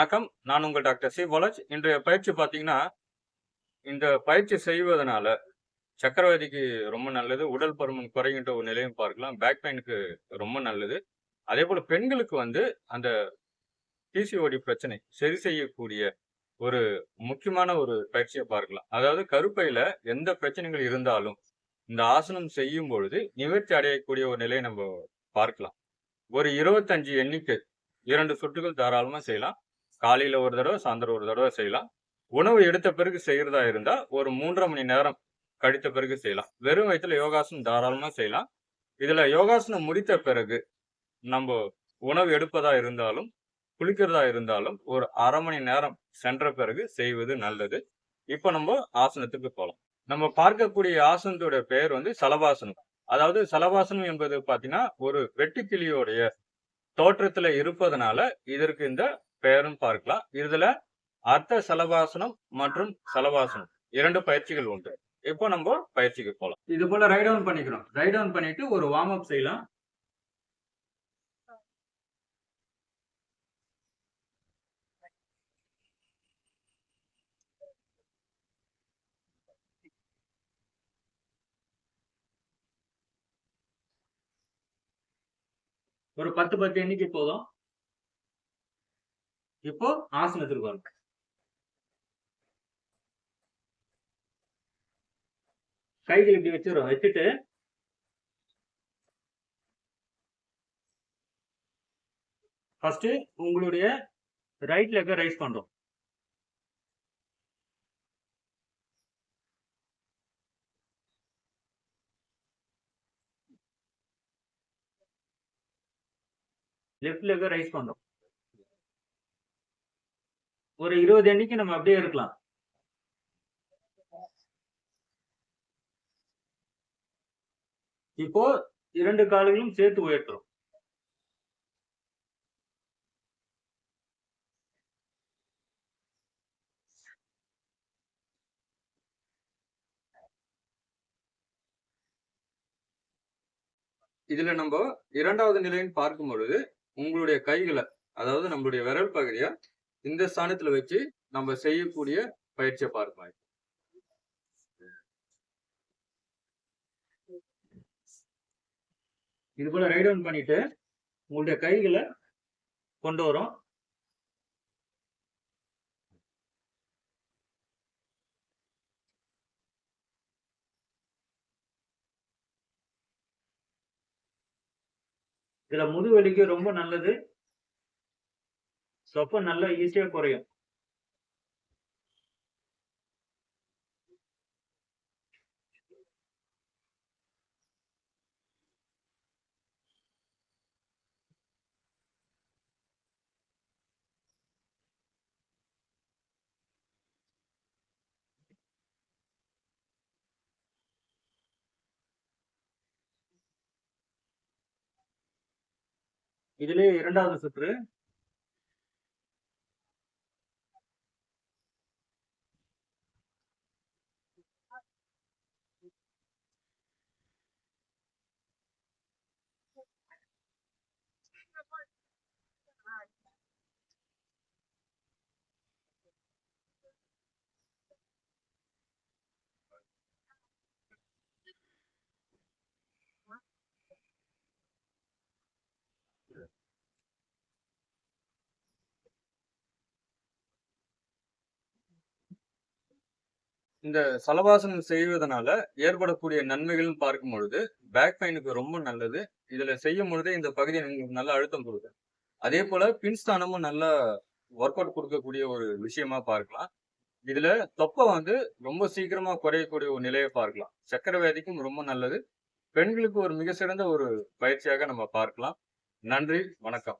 வணக்கம். நான் உங்கள் டாக்டர் சி. பாலாஜ். இன்றைய பயிற்சி பார்த்தீங்கன்னா இந்த பயிற்சி செய்வதனால சக்கரவர்த்திக்கு ரொம்ப நல்லது. உடல் பருமன் குறைகின்ற ஒரு நிலையும் பார்க்கலாம். பேக் பெயினுக்கு ரொம்ப நல்லது. அதே போல் பெண்களுக்கு வந்து அந்த பிசிஓடி பிரச்சனை சரி செய்யக்கூடிய ஒரு முக்கியமான ஒரு பயிற்சியை பார்க்கலாம். அதாவது கருப்பையில் எந்த பிரச்சனைகள் இருந்தாலும் இந்த ஆசனம் செய்யும் பொழுது நிவர்த்தி அடையக்கூடிய ஒரு நிலையை நம்ம பார்க்கலாம். ஒரு இருபத்தஞ்சு எண்ணிக்கை இரண்டு சொட்டுகள் தாராளமாக செய்யலாம். காலையில் ஒரு தடவை சாயந்தரம் ஒரு தடவை செய்யலாம். உணவு எடுத்த பிறகு செய்கிறதா இருந்தால் ஒரு மூன்றரை மணி நேரம் கழித்த பிறகு செய்யலாம். வெறும் வயிற்றுல யோகாசனம் தாராளமாக செய்யலாம். இதில் யோகாசனம் முடித்த பிறகு நம்ம உணவு எடுப்பதா இருந்தாலும் குளிக்கிறதா இருந்தாலும் ஒரு அரை மணி நேரம் சென்ற பிறகு செய்வது நல்லது. இப்போ நம்ம ஆசனத்துக்கு போகலாம் நம்ம பார்க்கக்கூடிய ஆசனத்தோட பெயர் வந்து சலபாசனம் அதாவது சலபாசனம் என்பது பார்த்தீங்கன்னா ஒரு வெட்டுக்கிளியோடைய தோற்றத்துல இருப்பதனால இதற்கு இந்த பெயரும் பார்க்கலாம். இதுல அர்த்த சலவாசனம் மற்றும் செலவாசனம். இரண்டு பயிற்சிகள் உண்டு. இப்போ நம்ம பயிற்சிக்கு போகலாம் இது போல ரைட் டவுன் பண்ணிக்கிறோம். ரைட் டவுன் பண்ணிட்டு ஒரு வார்ம் அப் செய்யலாம். ஒரு பத்து பத்து எண்ணிக்கை போதும். இப்போ ஆசனத்திற்கு வரும் கைகள் இப்படி வச்சிடும் வச்சுட்டு ஃபர்ஸ்ட் உங்களுடைய ரைட் லெக்கை ரைஸ் பண்றோம். லெஃப்ட் லெக்கை ரைஸ் பண்றோம். ஒரு இருபது எண்ணிக்கை நம்ம அப்படியே இருக்கலாம். இப்போ இரண்டு கால்களும் சேர்த்து உயர்த்துறோம். இதுல நம்ம இரண்டாவது நிலைன்னு பார்க்கும் பொழுது உங்களுடைய கைகளை அதாவது நம்மளுடைய விரல் பகுதியை இந்த ஸ்தானத்துல வச்சு நம்ம செய்யக்கூடிய பயிற்சியை பார்க்கலாம் இது போல ரைட் ஆன் பண்ணிட்டு உங்களுடைய கைகளை கொண்டு வரும். இதுல முதுவலிக்கு ரொம்ப நல்லது. சொப்ப நல்லா ஈஸியா குறையும். இதுலயே இரண்டாவது சுற்று. இந்த சலவாசனம் செய்வதனால ஏற்படக்கூடிய நன்மைகள்னு பார்க்கும் பொழுது பேக் பெயினுக்கு ரொம்ப நல்லது. இதுல செய்யும் பொழுதே இந்த பகுதி உங்களுக்கு நல்ல அழுத்தம் கொடுக்கும். அதே போல பின்ஸ்தானமும் நல்லா ஒர்க் அவுட் கொடுக்கக்கூடிய ஒரு விஷயமா பார்க்கலாம். இதுல தொப்பை வந்து ரொம்ப சீக்கிரமா குறையக்கூடிய ஒரு நிலையை பார்க்கலாம். சக்கர வியாதிக்கும் ரொம்ப நல்லது. பெண்களுக்கு ஒரு மிக சிறந்த ஒரு பயிற்சியாக நம்ம பார்க்கலாம். நன்றி வணக்கம்.